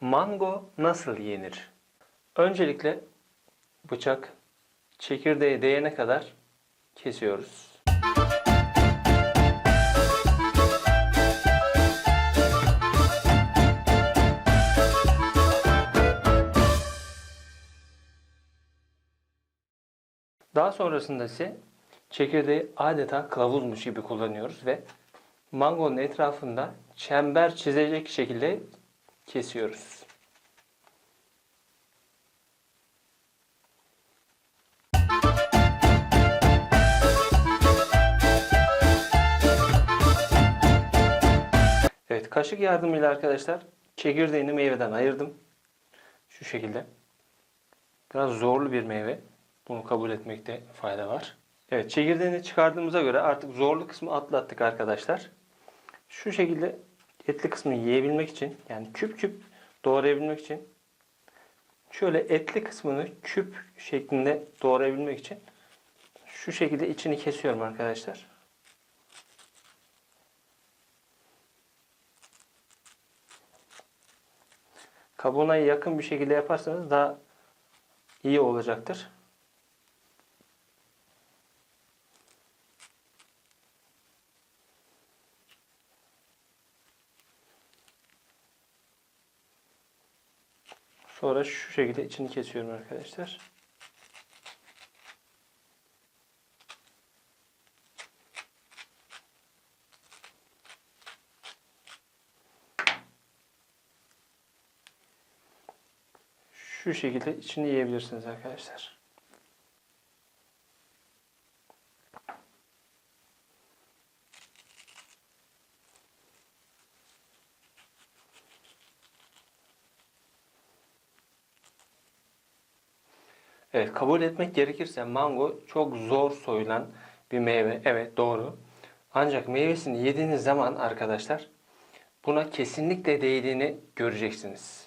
Mango nasıl yenir? Öncelikle bıçak çekirdeğe değene kadar kesiyoruz. Daha sonrasında ise çekirdeği adeta kılavuzmuş gibi kullanıyoruz ve mangonun etrafında çember çizecek şekilde kesiyoruz. Evet, kaşık yardımıyla arkadaşlar çekirdeğini meyveden ayırdım. Şu şekilde. Biraz zorlu bir meyve. Bunu kabul etmekte fayda var. Evet, çekirdeğini çıkardığımıza göre artık zorlu kısmı atlattık arkadaşlar. Şu şekilde etli kısmını yiyebilmek için yani küp küp doğrayabilmek için şöyle etli kısmını küp şeklinde doğrayabilmek için şu şekilde içini kesiyorum arkadaşlar. Kabuğuna yakın bir şekilde yaparsanız daha iyi olacaktır. Sonra şu şekilde içini kesiyorum arkadaşlar. Şu şekilde içini yiyebilirsiniz arkadaşlar. Evet kabul etmek gerekirse mango çok zor soyulan bir meyve. Evet doğru. Ancak meyvesini yediğiniz zaman arkadaşlar buna kesinlikle değdiğini göreceksiniz.